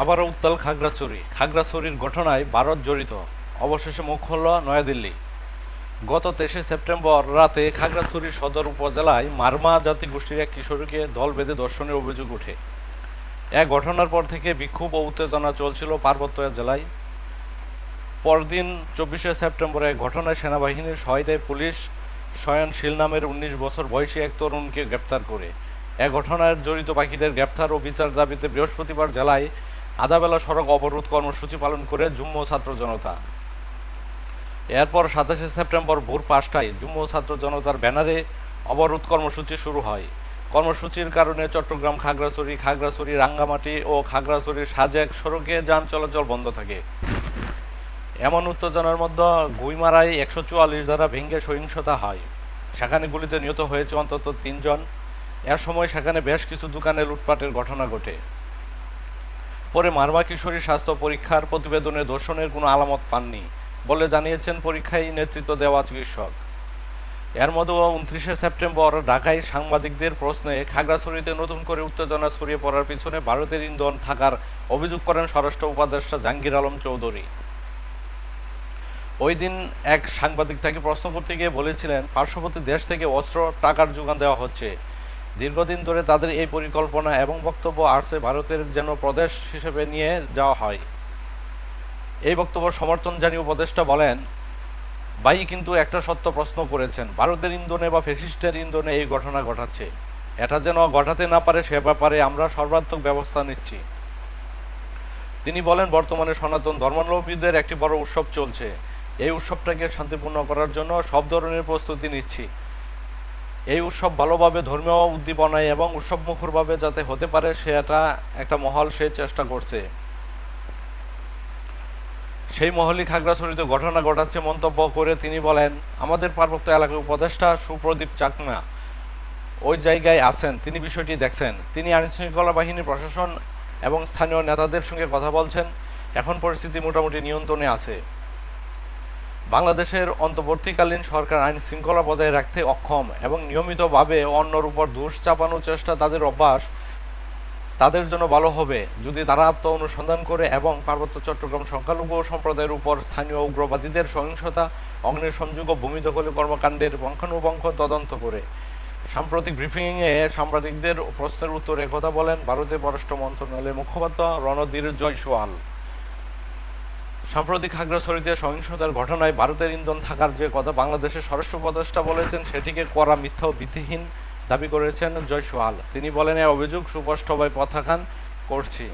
আবারও উত্তাল খাগড়াছড়ি। খাগড়াছড়ির ঘটনায় ভারত জড়িত। অবশেষে মুখ খুলল নয়াদিল্লি। গত তেইশে সেপ্টেম্বর রাতে খাগড়াছড়ি সদর উপজেলায় মারমা জাতি গোষ্ঠীর এক কিশোরীকে দল বেঁধে ধর্ষণের অভিযোগ ওঠে। এক ঘটনার পর থেকে বিক্ষোভ ও উত্তেজনা চলছিল পার্বত্য জেলায়। পরদিন চব্বিশে সেপ্টেম্বর ঘটনায় সেনাবাহিনীর সহায়তায় পুলিশ শয়নশীল নামের উনিশ বছর বয়সী এক তরুণকে গ্রেপ্তার করে। এ ঘটনার জড়িত বাকিদের গ্রেপ্তার ও বিচার দাবিতে বৃহস্পতিবার জেলায় আদাবেলা সড়ক অবরোধ কর্মসূচি পালন করে যুগ্ম ছাত্র জনতা। এরপর সাতাশে সেপ্টেম্বর ভোর পাঁচটায় যুগ্ম ছাত্র জনতার ব্যানারে অবরোধ কর্মসূচি শুরু হয়। কর্মসূচির কারণে চট্টগ্রাম, খাগড়াছড়ি খাগড়াছড়ি, রাঙ্গামাটি ও খাগড়াছড়ি সাজেক সড়কে যান চলাচল বন্ধ থাকে। এমন উত্তেজনার মধ্যে গুইমারায় একশো চুয়াল্লিশ দ্বারা ভেঙ্গে সহিংসতা হয়। সেখানে গুলিতে নিহত হয়েছে অন্তত তিনজন। এর সময় সেখানে বেশ কিছু দোকানে লুটপাটের ঘটনা ঘটে। পরে মারমা কিশোরী স্বাস্থ্য পরীক্ষার প্রতিবেদনে ধর্ষণের কোনো আলামত পাননি বলে জানিয়েছেন পরীক্ষায় নেতৃত্ব দেওয়া চিকিৎসক। এর মধ্যে উনত্রিশে সেপ্টেম্বর ঢাকায় সাংবাদিকদের প্রশ্নে খাগড়াছড়িতে নতুন করে উত্তেজনা ছড়িয়ে পড়ার পিছনে ভারতের ইন্ধন থাকার অভিযোগ করেন স্বরাষ্ট্র উপদেষ্টা জাহাঙ্গীর আলম চৌধুরী। ওই দিন এক সাংবাদিক তাকে প্রশ্ন করতে গিয়ে বলেছিলেন, পার্শ্ববর্তী দেশ থেকে অস্ত্র, টাকার যোগান দেওয়া হচ্ছে। দীর্ঘদিন ধরে তাদের এই পরিকল্পনা এবং বক্তব্য আসছে ভারতের যেন প্রদেশ হিসেবে নিয়ে যাওয়া হয়। এই বক্তব্য সমর্থন জানিয়ে উপদেষ্টা বলেন বাই কিন্তু একটা সত্য প্রশ্ন করেছেন, ভারতের ইন্ধনে বা ফেসিস্টের ইন্ধনে এই ঘটনা ঘটাচ্ছে। এটা যেন ঘটাতে না পারে সে ব্যাপারে আমরা সর্বাত্মক ব্যবস্থা নিচ্ছি। তিনি বলেন, বর্তমানে সনাতন ধর্মাবলম্বীদের একটি বড় উৎসব চলছে। এই উৎসবটাকে শান্তিপূর্ণ করার জন্য সব ধরনের প্রস্তুতি নিচ্ছি। এই উৎসব ভালোভাবে ধর্মীয় উদ্দীপনায় এবং উৎসব মুখরভাবে যাতে হতে পারে সেটা একটা মহল সে চেষ্টা করছে। সেই মহলই খাগড়াছড়িতে ঘটনা ঘটাচ্ছে মন্তব্য করে তিনি বলেন, আমাদের পার্বত্য এলাকার উপদেষ্টা সুপ্রদীপ চাকমা ওই জায়গায় আছেন, তিনি বিষয়টি দেখছেন। তিনি আইনশৃঙ্খলা বাহিনী প্রশাসন এবং স্থানীয় নেতাদের সঙ্গে কথা বলছেন। এখন পরিস্থিতি মোটামুটি নিয়ন্ত্রণে আছে। বাংলাদেশের অন্তর্বর্তীকালীন সরকার আইন শৃঙ্খলা বজায় রাখতে অক্ষম এবং নিয়মিতভাবে অন্যর উপর দোষ চাপানোর চেষ্টা তাদের অভ্যাস তাদের জন্য ভালো হবে। যদি তারা আত্ম অনুসন্ধান করে এবং পার্বত্য চট্টগ্রাম সংখ্যালঘু সম্প্রদায়ের উপর স্থানীয় উগ্রবাদীদের সহিংসতা অগ্নিসংযোগ ও ভূমি দখলে কর্মকাণ্ডের পঙ্খানুপঙ্খ তদন্ত করে। সাম্প্রতিক ব্রিফিংয়ে সাংবাদিকদের প্রশ্নের উত্তরে কথা বলেন ভারতের পররাষ্ট্র মন্ত্রণালয়ের মুখপাত্র রণধীর জয়সওয়াল। সাম্প্রতিক খাগড়াছড়িতে সহিংসতার ঘটনায় ভারতের ইন্ধন থাকার যে কথা বাংলাদেশের স্বরাষ্ট্র উপদেষ্টা বলেছেন, সেটিকে করা মিথ্যা ও ভিত্তিহীন দাবি করেছেন জয়সওয়াল। তিনি বলেন, এ অভিযোগ সুস্পষ্টভাবে পথাখান করছি।